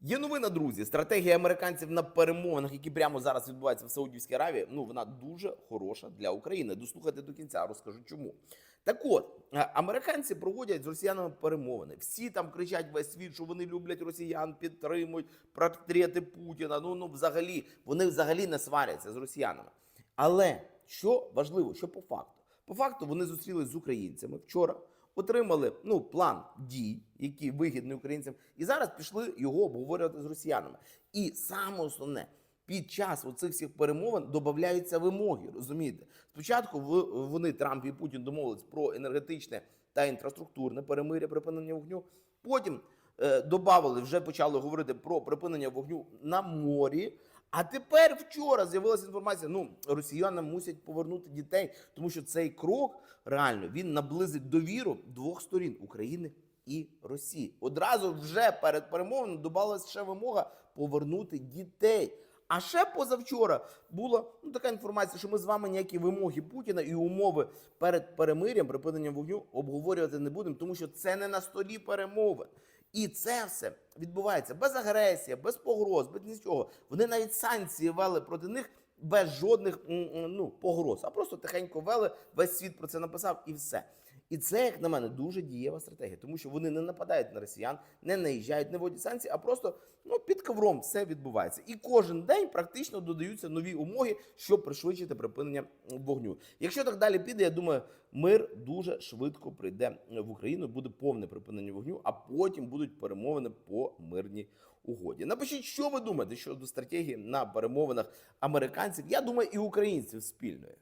Є новина, друзі. Стратегія американців на перемовинах, які прямо зараз відбуваються в Саудівській Аравії. Ну вона дуже хороша для України. Дослухайте до кінця, розкажу чому. Так от е, американці проводять з росіянами перемовини. Всі там кричать весь світ, що вони люблять росіян, підтримують портрети Путіна. Ну ну взагалі вони взагалі не сваряться з росіянами. Але що важливо, що по факту? По факту вони зустрілись з українцями вчора отримали ну, план дій, які вигідні українцям, і зараз пішли його обговорювати з росіянами. І саме основне. Під час оцих всіх перемовин додаються вимоги. Розумієте, спочатку вони Трамп і Путін домовились про енергетичне та інфраструктурне перемиря припинення вогню. Потім е, додали, вже почали говорити про припинення вогню на морі. А тепер вчора з'явилася інформація: ну росіянам мусять повернути дітей, тому що цей крок реально він наблизить довіру двох сторін України і Росії. Одразу вже перед перемовинами додалась ще вимога повернути дітей. А ще позавчора була ну, така інформація, що ми з вами ніякі вимоги Путіна і умови перед перемир'ям, припиненням вогню обговорювати не будемо, тому що це не на столі перемовин. І це все відбувається без агресії, без погроз, без нічого. Вони навіть санкції вели проти них без жодних ну, погроз, а просто тихенько вели. Весь світ про це написав і все. І це, як на мене, дуже дієва стратегія, тому що вони не нападають на росіян, не наїжджають, не вводять санкції, а просто ну, під ковром все відбувається. І кожен день практично додаються нові умоги, щоб пришвидшити припинення вогню. Якщо так далі піде, я думаю, мир дуже швидко прийде в Україну, буде повне припинення вогню, а потім будуть перемовини по мирній угоді. Напишіть, що ви думаєте щодо стратегії на перемовинах американців. Я думаю, і українців спільної.